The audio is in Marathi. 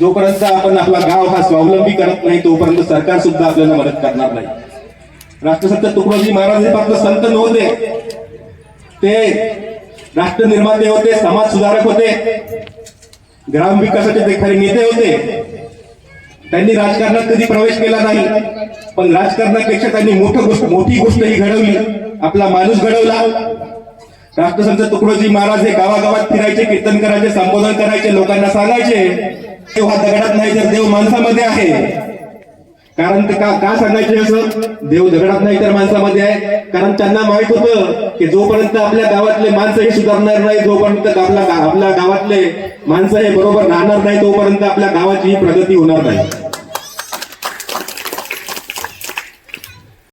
जोपर्यंत आपण आपला गाव हा स्वावलंबी करत नाही तोपर्यंत सरकार सुद्धा आपल्याला मदत करणार नाही. राष्ट्रसंत तुकडोजी महाराज हे फक्त संत नव्हते. ते राष्ट्र निर्माते होते समाज सुधारक होते. ग्राम विकासाचे ते खरे नेते होते त्यांनी राजकारणात कधी प्रवेश केला नाही. पण राजकारणापेक्षा त्यांनी मोठं गोष्ट मोठी गोष्ट ही घडवली. आपला माणूस घडवला. राष्ट्रसंत तुकडोजी महाराज हे गावागावात फिरायचे कीर्तन करायचे संबोधन करायचे लोकांना सांगायचे देव हा दगडात नाही तर देव माणसामध्ये आहे. कारण ते का का सांगायचे असं? देव दगडात नाही तर माणसामध्ये आहे. कारण त्यांना माहीत होतं की जोपर्यंत आपल्या गावातले माणसं हे सुधारणार नाही जोपर्यंत आपल्या आपल्या गावातले माणसं हे बरोबर राहणार नाही तोपर्यंत आपल्या गावाची ही प्रगती होणार नाही.